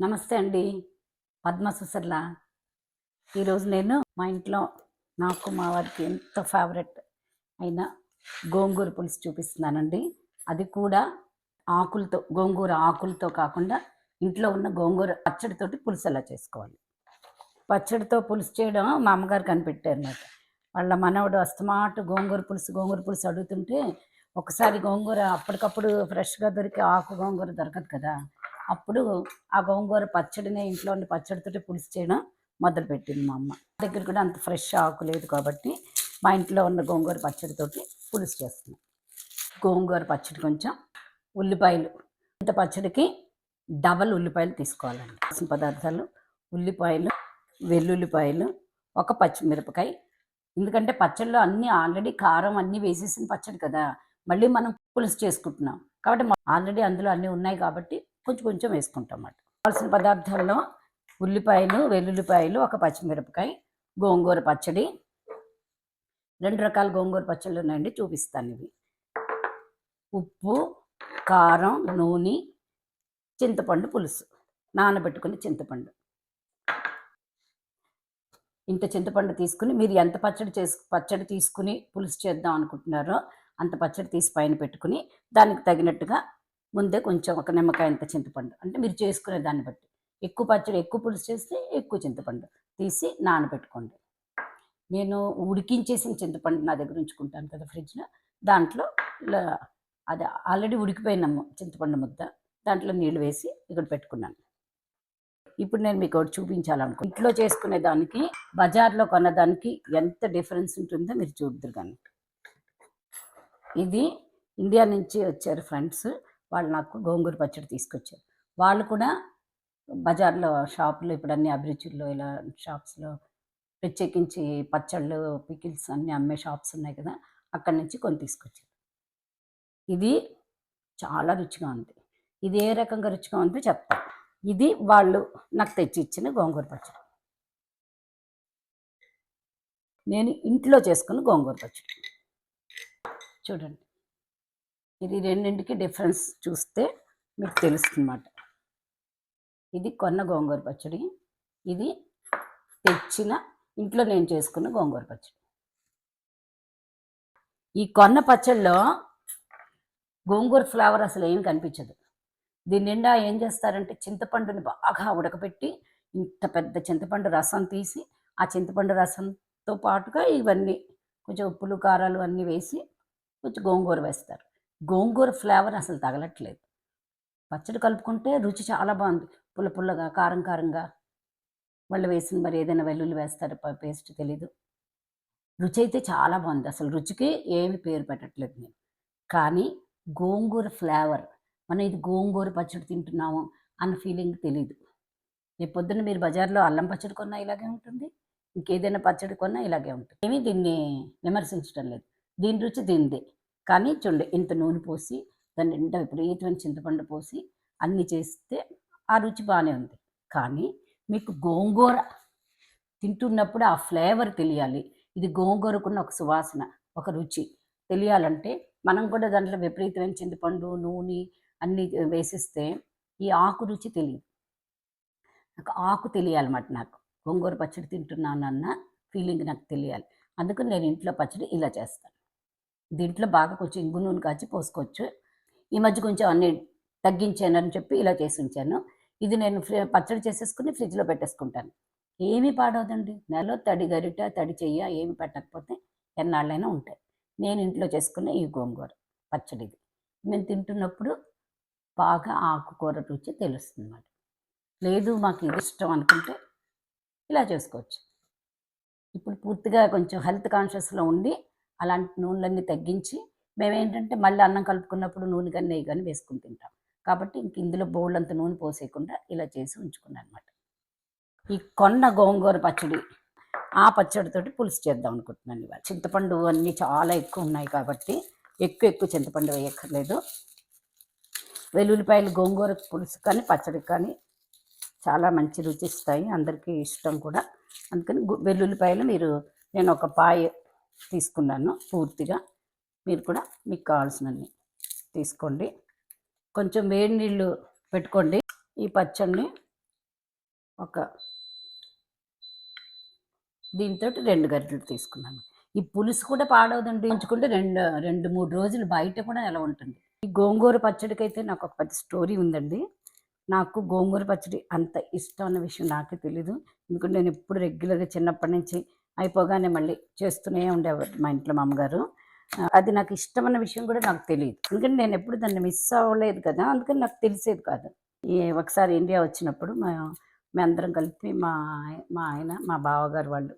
నమస్తే అండి పద్మ సుసర్ల. ఈరోజు నేను మా ఇంట్లో నాకు మా వారికి ఎంత ఫేవరెట్ అయిన గోంగూర పులుసు చూపిస్తున్నానండి. అది కూడా ఆకులతో గోంగూర ఆకులతో కాకుండా ఇంట్లో ఉన్న గోంగూర పచ్చడితోటి పులుసు ఎలా చేసుకోవాలి. పచ్చడితో పులుసు చేయడం మా అమ్మగారు కనిపెట్టారు నాకు వాళ్ళ మనవడు అస్తమాటు గోంగూర పులుసు గోంగూర పులుసు అడుగుతుంటే ఒకసారి గోంగూర అప్పటికప్పుడు ఫ్రెష్గా దొరికే ఆకు గోంగూర దొరకదు కదా. అప్పుడు ఆ గోంగూర పచ్చడిని ఇంట్లో ఉండి పచ్చడితోటి పులుసు చేయడం మొదలుపెట్టింది మా అమ్మ. దగ్గర కూడా అంత ఫ్రెష్ ఆకు లేదు కాబట్టి మా ఇంట్లో ఉన్న గోంగూర పచ్చడితోటి పులుసు చేస్తున్నాం. గోంగూర పచ్చడి కొంచెం ఉల్లిపాయలు ఇంత పచ్చడికి డబల్ ఉల్లిపాయలు తీసుకోవాలండి. కావాల్సిన పదార్థాలు ఉల్లిపాయలు వెల్లుల్లిపాయలు ఒక పచ్చిమిరపకాయ. ఎందుకంటే పచ్చడిలో అన్నీ ఆల్రెడీ కారం అన్నీ వేసేసిన పచ్చడి కదా మళ్ళీ మనం పులుసు చేసుకుంటున్నాం. కాబట్టి ఆల్రెడీ అందులో అన్నీ ఉన్నాయి కాబట్టి కొంచెం కొంచెం వేసుకుంటాం అన్నమాట కావాల్సిన పదార్థాల్లో ఉల్లిపాయలు వెల్లుల్లిపాయలు ఒక పచ్చిమిరపకాయ గోంగూర పచ్చడి. రెండు రకాల గోంగూర పచ్చళ్ళు ఉన్నాయండి చూపిస్తాను ఇవి. ఉప్పు కారం నూనె చింతపండు పులుసు. నానబెట్టుకుని చింతపండు. ఇంత చింతపండు తీసుకుని మీరు ఎంత పచ్చడి చేసు పచ్చడి తీసుకుని పులుసు చేద్దాం అనుకుంటున్నారో అంత పచ్చడి తీసి పైన పెట్టుకుని దానికి తగినట్టుగా ముందే కొంచెం ఒక నిమ్మకాయ అంత చింతపండు. అంటే మీరు చేసుకునే దాన్ని బట్టి. ఎక్కువ పచ్చడి ఎక్కువ పులుసు చేస్తే ఎక్కువ చింతపండు. తీసి నానబెట్టుకోండి. నేను ఉడికించేసిన చింతపండు నా దగ్గర ఉంచుకుంటాను కదా ఫ్రిడ్జ్లో. దాంట్లో అది ఆల్రెడీ ఉడికిపోయిన చింతపండు ముద్ద. దాంట్లో నీళ్ళు వేసి ఇక్కడ పెట్టుకున్నాను. ఇప్పుడు నేను మీకు ఒకటి చూపించాలనుకో ఇంట్లో చేసుకునే దానికి బజార్లో కొన్నదానికి ఎంత డిఫరెన్స్ ఉంటుందో మీరు చూద్దరు కానీ. ఇది ఇండియా నుంచి వచ్చారు ఫ్రెండ్స్. వాళ్ళు నాకు గోంగూర పచ్చడి తీసుకొచ్చారు. వాళ్ళు కూడా బజార్లో షాపులో ఇప్పుడు అన్ని అభిరుచుల్లో ఇలా షాప్స్లో ప్రత్యేకించి పచ్చళ్ళు పికిల్స్ అన్నీ అమ్మే షాప్స్ ఉన్నాయి కదా అక్కడి నుంచి కొని తీసుకొచ్చారు. ఇది చాలా రుచిగా ఉంది. ఇది ఏ రకంగా రుచిగా ఉందో చెప్తా. ఇది వాళ్ళు నాకు తెచ్చి ఇచ్చిన గోంగూర పచ్చడి. నేను ఇంట్లో చేసుకున్న గోంగూర పచ్చడి. చూడండి. ఇది రెండింటికి డిఫరెన్స్ చూస్తే మీకు తెలుస్తుందన్నమాట. ఇది కొన్న గోంగూర పచ్చడి ఇది తెచ్చిన ఇంట్లో నేను చేసుకున్న గోంగూర పచ్చడి. ఈ కొన్న పచ్చడిలో గోంగూర ఫ్లేవర్ అసలు ఏం కనిపించదు. దీని నిండా ఏం చేస్తారంటే చింతపండుని బాగా ఉడకబెట్టి ఇంత పెద్ద చింతపండు రసం తీసి ఆ చింతపండు రసంతో పాటుగా ఇవన్నీ కొంచెం ఉప్పులు కారాలు అన్నీ వేసి కొంచెం గోంగూర వేస్తారు. గోంగూర ఫ్లేవర్ అసలు తగలట్లేదు. పచ్చడి కలుపుకుంటే రుచి చాలా బాగుంది. పుల్ల పుల్లగా కారం కారంగా. వాళ్ళు వేసిన మరి ఏదైనా వెల్లుల్లి వేస్తారు పేస్ట్ తెలీదు. రుచి అయితే చాలా బాగుంది. అసలు రుచికి ఏమి పేరు పెట్టట్లేదు నేను. కానీ గోంగూర ఫ్లేవర్ మనం ఇది గోంగూర పచ్చడి తింటున్నాము అన్న ఫీలింగ్ తెలీదు. రేపు పొద్దున్న మీరు బజార్లో అల్లం పచ్చడి కొన్నా ఇలాగే ఉంటుంది ఇంకేదైనా పచ్చడి కొన్నా ఇలాగే ఉంటుంది. ఏమీ దీన్ని విమర్శించడం లేదు. దీని రుచి దీనిదే. కానీ చూడండి ఇంత నూనె పోసి దాని నిండా విపరీతమైన చింతపండు పోసి అన్నీ చేస్తే ఆ రుచి బాగానే ఉంది. కానీ మీకు గోంగూర తింటున్నప్పుడు ఆ ఫ్లేవర్ తెలియాలి. ఇది గోంగూరకున్న ఒక సువాసన ఒక రుచి. తెలియాలంటే మనం కూడా దాంట్లో విపరీతమైన చింతపండు నూనె అన్నీ వేసిస్తే ఈ ఆకు రుచి తెలియదు. నాకు ఆకు తెలియాలన్నమాట నాకు. గోంగూర పచ్చడి తింటున్నానన్న ఫీలింగ్ నాకు తెలియాలి. అందుకని నేను ఇంట్లో పచ్చడి ఇలా చేస్తాను. దీంట్లో బాగా కొంచెం ఇంగు నూనె కాచి పోసుకోవచ్చు. ఈ మధ్య కొంచెం అన్ని తగ్గించాను అని చెప్పి ఇలా చేసి ఉంచాను. ఇది నేను ఫ్రి పచ్చడి చేసేసుకుని ఫ్రిడ్జ్లో పెట్టేసుకుంటాను. ఏమీ పాడవదండి. నెలలో తడి గరిట తడి చెయ్య ఏమి పెట్టకపోతే ఎన్నాళ్ళైనా ఉంటాయి. నేను ఇంట్లో చేసుకున్న ఈ గోంగూర పచ్చడి ఇది నేను తింటున్నప్పుడు బాగా ఆకుకూర రుచి తెలుస్తుంది అన్నమాట లేదు మాకు ఇది ఇష్టం అనుకుంటే ఇలా చేసుకోవచ్చు. ఇప్పుడు పూర్తిగా కొంచెం హెల్త్ కాన్షియస్లో ఉండి అలాంటి నూనెలన్నీ తగ్గించి మేమేంటంటే మళ్ళీ అన్నం కలుపుకున్నప్పుడు నూనె కానీ నెయ్యి కానీ వేసుకుని తింటాం. కాబట్టి ఇంక ఇందులో బౌల్ అంత నూనె పోసేయకుండా ఇలా చేసి ఉంచుకున్నాను అనమాట ఈ కొన్న గోంగూర పచ్చడి ఆ పచ్చడితోటి పులుసు చేద్దాం అనుకుంటున్నాను ఇవాళ. చింతపండు అన్నీ చాలా ఎక్కువ ఉన్నాయి కాబట్టి ఎక్కువ ఎక్కువ చింతపండు వేయక్కర్లేదు. వెల్లుల్లిపాయలు గోంగూర పులుసు కానీ పచ్చడి కానీ చాలా మంచి రుచి ఇస్తాయి. అందరికీ ఇష్టం కూడా. అందుకని వెల్లుల్లిపాయలు మీరు నేను ఒక పాయ తీసుకున్నాను పూర్తిగా. మీరు కూడా మీకు కావాల్సినవి తీసుకోండి. కొంచెం వేడి నీళ్ళు పెట్టుకోండి. ఈ పచ్చడిని ఒక దీంతో రెండు గరిటెలు తీసుకున్నాను. ఈ పులుసు కూడా పాడవదండి ఉంచుకుంటే రెండు రెండు మూడు రోజులు బయట కూడా ఎలా ఉంటుంది? ఈ గోంగూర పచ్చడికి అయితే నాకు ఒక పెద్ద స్టోరీ ఉందండి. నాకు గోంగూర పచ్చడి అంత ఇష్టం అన్న విషయం నాకే తెలీదు. ఎందుకంటే నేను ఎప్పుడు రెగ్యులర్గా చిన్నప్పటి నుంచి అయిపోగానే మళ్ళీ చేస్తూనే ఉండేవారు మా ఇంట్లో మా అమ్మగారు. అది నాకు ఇష్టమైన విషయం కూడా నాకు తెలియదు. ఎందుకంటే నేను ఎప్పుడు దాన్ని మిస్ అవ్వలేదు కదా అందుకని నాకు తెలిసేది కాదు. ఈ ఒకసారి ఇండియా వచ్చినప్పుడు మా అందరం కలిపి మా మా ఆయన మా బావగారు వాళ్ళు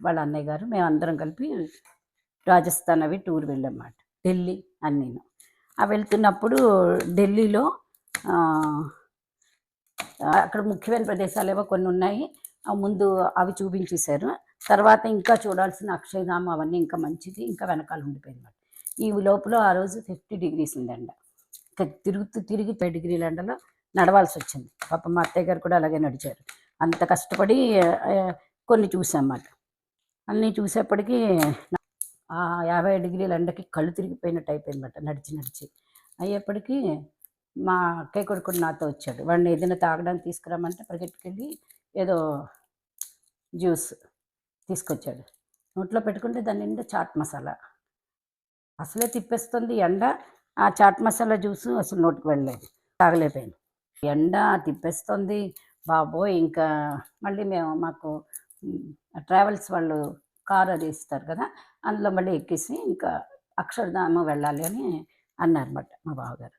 వాళ్ళ అన్నయ్య గారు మేము అందరం కలిపి రాజస్థాన్ అవి టూర్ వెళ్ళామాట ఢిల్లీ అని నేను. ఆ వెళ్తున్నప్పుడు ఢిల్లీలో అక్కడ ముఖ్యమైన ప్రదేశాలు ఏవో కొన్ని ఉన్నాయి. ముందు అవి చూపించేశారు. తర్వాత ఇంకా చూడాల్సిన అక్షయధామ అవన్నీ ఇంకా మంచిది ఇంకా వెనకాల ఉండిపోయింది ఈ లోపల ఆ రోజు ఫిఫ్టీ డిగ్రీస్ ఉందండి తిరుగుతూ తిరిగి ఫైవ్ డిగ్రీల ఎండలో నడవాల్సి వచ్చింది. పాప మా అత్తయ్య గారు కూడా అలాగే నడిచారు. అంత కష్టపడి కొన్ని చూసామాట అన్నీ చూసేప్పటికీ ఆ యాభై డిగ్రీల ఎండకి కళ్ళు తిరిగిపోయినట్టు అయిపోయిందన్నమాట నడిచి నడిచి. అయ్యేప్పటికీ మా అక్కయ్య కొడుకు నాతో వచ్చాడు. వాడిని ఏదైనా తాగడానికి తీసుకురామంటే పరిగెట్టుకెళ్ళి ఏదో జ్యూస్ తీసుకొచ్చాడు. నోట్లో పెట్టుకుంటే దాని నిండా చాట్ మసాలా. అసలే తిప్పేస్తుంది ఎండ ఆ చాట్ మసాలా జ్యూస్ అసలు నోటికి వెళ్ళలేదు తాగలేకపోయాను. ఎండ తిప్పేస్తుంది బాబోయ్ ఇంకా మళ్ళీ మేము మాకు ట్రావెల్స్ వాళ్ళు కారు అది ఇస్తారు కదా అందులో మళ్ళీ ఎక్కేసి ఇంకా అక్షరధామ వెళ్ళాలి అని అన్నారన్నమాట మా బావగారు.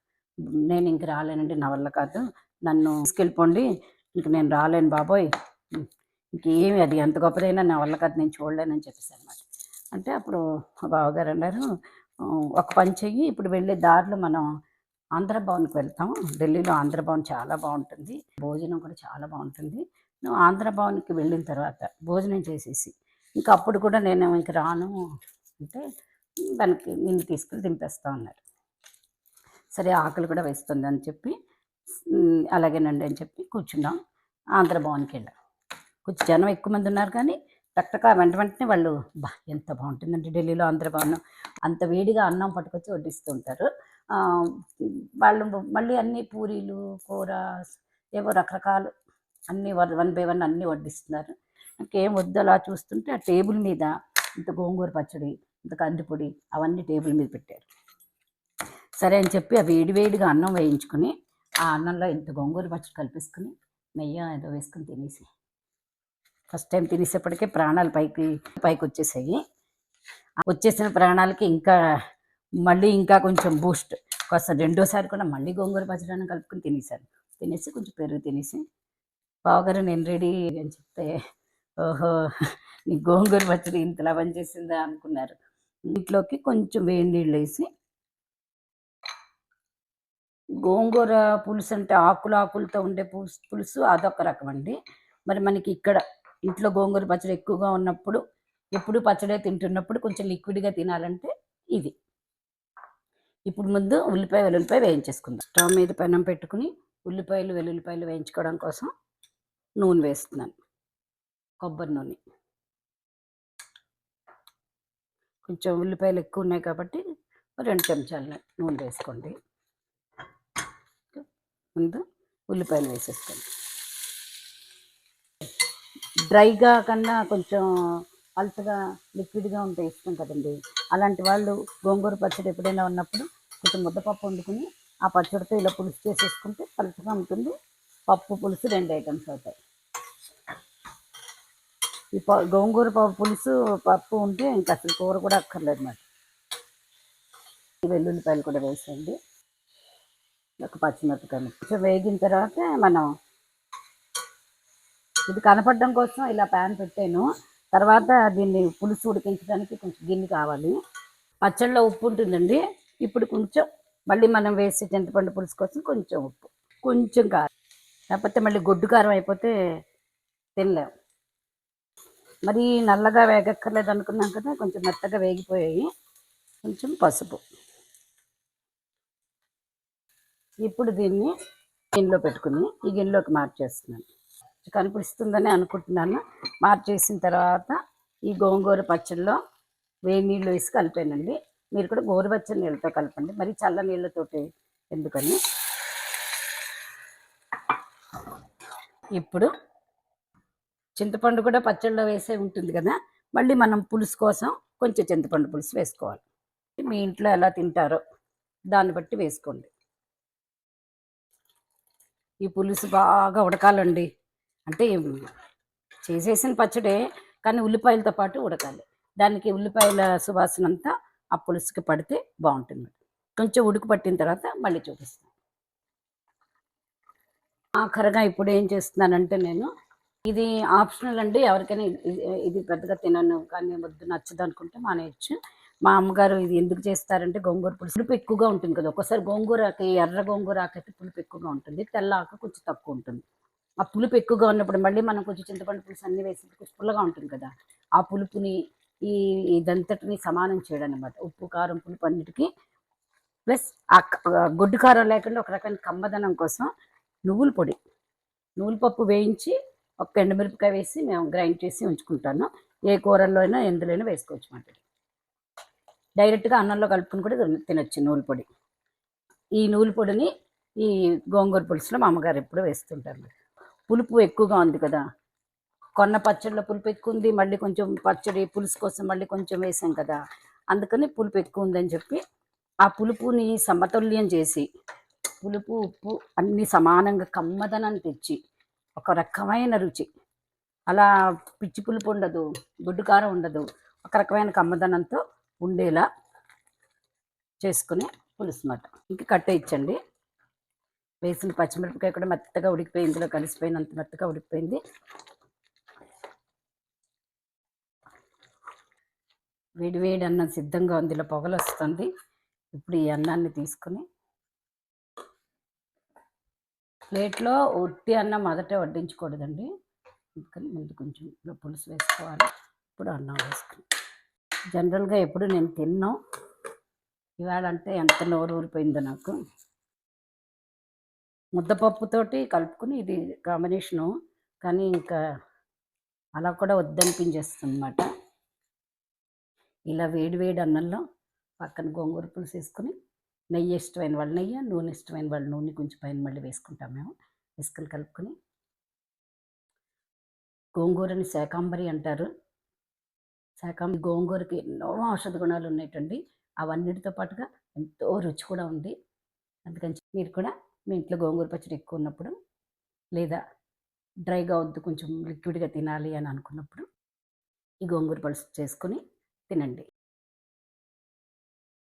నేను ఇంక రాలేనండి నా వల్ల కాదు నన్ను తీసుకెళ్ళిపోండి ఇంక నేను రాలేను బాబోయ్ ఇంకేమి అది ఎంత గొప్పదైనా నా వల్ల కాదు నేను చూడలేనని చెప్పేసి అనమాట అంటే అప్పుడు మా బావగారు అన్నారు ఒక పని చెయ్యి ఇప్పుడు వెళ్ళే దారిలో మనం ఆంధ్ర భవన్కి వెళ్తాం. ఢిల్లీలో ఆంధ్ర భవన్ చాలా బాగుంటుంది. భోజనం కూడా చాలా బాగుంటుంది. నువ్వు ఆంధ్ర భవన్కి వెళ్ళిన తర్వాత భోజనం చేసేసి ఇంకా అప్పుడు కూడా నేను ఇంక రాను అంటే దానికి నిన్ను తీసుకుని దింపేస్తా ఉన్నారు సరే ఆకలి కూడా వేస్తుంది అని చెప్పి అలాగేనండి అని చెప్పి కూర్చున్నాం. ఆంధ్ర భవన్కి వెళ్ళాం. కొంచెం జనం ఎక్కువ మంది ఉన్నారు కానీ టక్కగా వెంట వెంటనే వాళ్ళు బా ఎంత బాగుంటుందంటే ఢిల్లీలో ఆంధ్ర భవన్ అంత వేడిగా అన్నం పట్టుకొచ్చి వడ్డిస్తూ ఉంటారు. వాళ్ళు మళ్ళీ అన్ని పూరీలు కూర ఏవో రకరకాలు అన్నీ వన్ బై వన్ అన్నీ వడ్డిస్తున్నారు. నాకేం వద్దు అలా చూస్తుంటే ఆ టేబుల్ మీద ఇంత గోంగూర పచ్చడి ఇంత కందిపొడి అవన్నీ టేబుల్ మీద పెట్టారు. సరే అని చెప్పి ఆ వేడి వేడిగా అన్నం వేయించుకుని ఆ అన్నంలో ఇంత గోంగూర పచ్చడి కలిపేసుకుని నెయ్యి ఏదో వేసుకుని తినేసి ఫస్ట్ టైం తినేసేప్పటికే ప్రాణాలు పైకి పైకి వచ్చేసాయి వచ్చేసిన ప్రాణాలకి ఇంకా మళ్ళీ ఇంకా కొంచెం బూస్ట్ కాస్త రెండోసారి కూడా మళ్ళీ గోంగూర పచ్చడాన్ని కలుపుకొని తినేసాను తినేసి కొంచెం పెరుగు తినేసి బావగారు నేను రెడీ అని చెప్తే ఓహో నీ గోంగూర పచ్చడి ఇంతలా పనిచేసిందా అనుకున్నారు. ఇంట్లోకి కొంచెం వేడి నీళ్ళు వేసి గోంగూర పులుసు అంటే ఆకులు ఆకులతో ఉండే పులుసు పులుసు అదొక రకం అండి. మరి మనకి ఇక్కడ ఇంట్లో గోంగూర పచ్చడి ఎక్కువగా ఉన్నప్పుడు ఎప్పుడు పచ్చడే తింటున్నప్పుడు కొంచెం లిక్విడ్గా తినాలంటే ఇది. ఇప్పుడు ముందు ఉల్లిపాయ వెల్లుల్లిపాయ వేయించేసుకుందాం. స్టవ్ మీద పెనం పెట్టుకుని ఉల్లిపాయలు వెల్లుల్లిపాయలు వేయించుకోవడం కోసం నూనె వేస్తున్నాను. కొబ్బరి నూనె. కొంచెం ఉల్లిపాయలు ఎక్కువ ఉన్నాయి కాబట్టి రెండు చెంచాల నూనె వేసుకోండి. ముందు ఉల్లిపాయలు వేసేసుకోండి. డ్రైగా కన్నా కొంచెం పల్చగా లిక్విడ్గా ఉంటే ఇష్టం కదండి. అలాంటి వాళ్ళు గోంగూర పచ్చడి ఎప్పుడైనా ఉన్నప్పుడు కొంచెం ముద్దపప్పు వండుకుని ఆ పచ్చడితో ఇలా పులుసు చేసేసుకుంటే పలుచగా ఉంటుంది. పప్పు పులుసు రెండు ఐటమ్స్ అవుతాయి. ఈ ప గోంగూర పప్పు పులుసు పప్పు ఉంటే ఇంకా అసలు కూర కూడా అక్కర్లేదు మరి వెల్లుల్లిపాయలు కూడా వేసేయండి. ఒక పచ్చిమిరపకాయలు. కొంచెం వేగిన తర్వాత మనం ఇది కనపడడం కోసం ఇలా ప్యాన్ పెట్టాను. తర్వాత దీన్ని పులుసు ఉడికించడానికి కొంచెం గిన్నె కావాలి. పచ్చళ్ళలో ఉప్పు ఉంటుందండి. ఇప్పుడు కొంచెం మళ్ళీ మనం వేసే చింతపండు పులుసు కోసం కొంచెం ఉప్పు కొంచెం కారం. లేకపోతే మళ్ళీ గొడ్డు కారం అయిపోతే తినలేము మరి నల్లగా వేగక్కర్లేదు అనుకున్నాం కదా కొంచెం మెత్తగా వేగిపోయాయి. కొంచెం పసుపు. ఇప్పుడు దీన్ని గిన్నెలో పెట్టుకుని ఈ గిన్నెలోకి మార్చేస్తున్నాను. కనిపిస్తుందని అనుకుంటున్నాను. మార్చేసిన తర్వాత ఈ గోంగూర పచ్చడిలో వేడి నీళ్ళు వేసి కలిపానండి. మీరు కూడా గోరువెచ్చని నీళ్ళతో కలపండి. మరి చల్ల నీళ్ళతోటి ఎందుకని? ఇప్పుడు చింతపండు కూడా పచ్చళ్ళలో వేసే ఉంటుంది కదా మళ్ళీ మనం పులుసు కోసం కొంచెం చింతపండు పులుసు వేసుకోవాలి. మీ ఇంట్లో ఎలా తింటారో దాన్ని బట్టి వేసుకోండి. ఈ పులుసు బాగా ఉడకాలండి. అంటే చేసేసిన పచ్చడే కానీ ఉల్లిపాయలతో పాటు ఉడకాలి. దానికి ఉల్లిపాయల సువాసన అంతా ఆ పులుసుకి పడితే బాగుంటుంది. కొంచెం ఉడుకు పట్టిన తర్వాత మళ్ళీ చూపిస్తాను. ఆఖరగా ఇప్పుడు ఏం చేస్తున్నానంటే నేను ఇది ఆప్షనల్ అండి ఎవరికైనా ఇది- పెద్దగా తినను కానీ వద్దు నచ్చదు అనుకుంటే మానేయచ్చు. మా అమ్మగారు ఇది ఎందుకు చేస్తారంటే గోంగూర పులుసు. పులుపు ఎక్కువగా ఉంటుంది కదా ఒకసారి గోంగూరకి ఎర్ర గోంగూర ఆకైతే పులుపు ఎక్కువగా ఉంటుంది తెల్ల ఆకు కొంచెం తక్కువ ఉంటుంది. ఆ పులుపు ఎక్కువగా ఉన్నప్పుడు మళ్ళీ మనం కొంచెం చింతపండు పులుసు అన్ని వేసి కొంచెం పుల్లగా ఉంటుంది కదా. ఆ పులుపుని ఈ ఇదంతటిని సమానం చేయడం అనమాట ఉప్పు కారం పులుపు అన్నిటికీ. ప్లస్ ఆ గొడ్డు కారం లేకుండా ఒక రకమైన కమ్మదనం కోసం నువ్వుల పొడి. నువ్వుల పప్పు వేయించి ఒక ఎండుమిరపకాయ వేసి మేము గ్రైండ్ చేసి ఉంచుకుంటాను. ఏ కూరల్లో అయినా ఎందులో అయినా వేసుకోవచ్చు మాట డైరెక్ట్గా అన్నంలో కలుపుకుని కూడా తిన- తినొచ్చు నువ్వుల పొడి. ఈ నువ్వుల పొడిని ఈ గోంగూర పులుసులో మా అమ్మగారు ఎప్పుడూ వేస్తుంటారు. పులుపు ఎక్కువగా ఉంది కదా. కొన్న పచ్చడిలో పులుపు ఎక్కువ ఉంది మళ్ళీ కొంచెం పచ్చడి పులుసు కోసం మళ్ళీ కొంచెం వేసాం కదా. అందుకని పులుపు ఎక్కువ ఉందని చెప్పి ఆ పులుపుని సమతుల్యం చేసి పులుపు ఉప్పు అన్ని సమానంగా కమ్మదనాన్ని తెచ్చి ఒక రకమైన రుచి. అలా పిచ్చి పులుపు ఉండదు గుడ్డు కారం ఉండదు ఒక రకమైన కమ్మదనంతో ఉండేలా చేసుకునే పులుసు మాట ఇంక కట్టేయచ్చండి వేసిన పచ్చిమిరపకాయ కూడా మెత్తగా ఉడికిపోయి ఇందులో కలిసిపోయినంత మెత్తగా ఉడికిపోయింది. వేడి వేడి అన్నం సిద్ధంగా ఉంది. ఇలా పొగలు వస్తుంది. ఇప్పుడు ఈ అన్నాన్ని తీసుకుని ప్లేట్లో ఉట్టి అన్నం మొదట వడ్డించకూడదండి. అందుకని ముందు కొంచెం ఇలా పులుసు వేసుకోవాలి. ఇప్పుడు అన్నం వేసుకుని. జనరల్గా ఎప్పుడు నేను తిన్నాం. ఇవాళ అంటే ఎంత నోరు ఊరిపోయిందో నాకు. ముద్దపప్పుతోటి కలుపుకుని ఇది కాంబినేషను కానీ ఇంకా అలా కూడా వద్దనిపించేస్తుంది అనమాట ఇలా వేడి వేడి అన్నంలో పక్కన గోంగూర పులుసు వేసుకుని నెయ్యి ఇష్టమైన వాళ్ళు నెయ్యి నూనె ఇష్టమైన వాళ్ళు నూనె కొంచెం పైన మళ్ళీ వేసుకుంటాం మేము. ఇసుకలు కలుపుకొని. గోంగూరని శాకాంబరి అంటారు. శాకాంబరి గోంగూరకి ఎన్నో ఔషధ గుణాలు ఉన్నాయండి అవన్నిటితో పాటుగా ఎంతో రుచి కూడా ఉంది. అందుకని మీరు కూడా మీ ఇంట్లో గోంగూర పచ్చడి ఎక్కువ ఉన్నప్పుడు లేదా డ్రైగా వద్దు కొంచెం లిక్విడ్గా తినాలి అని అనుకున్నప్పుడు ఈ గోంగూర పులుసు చేసుకొని తినండి.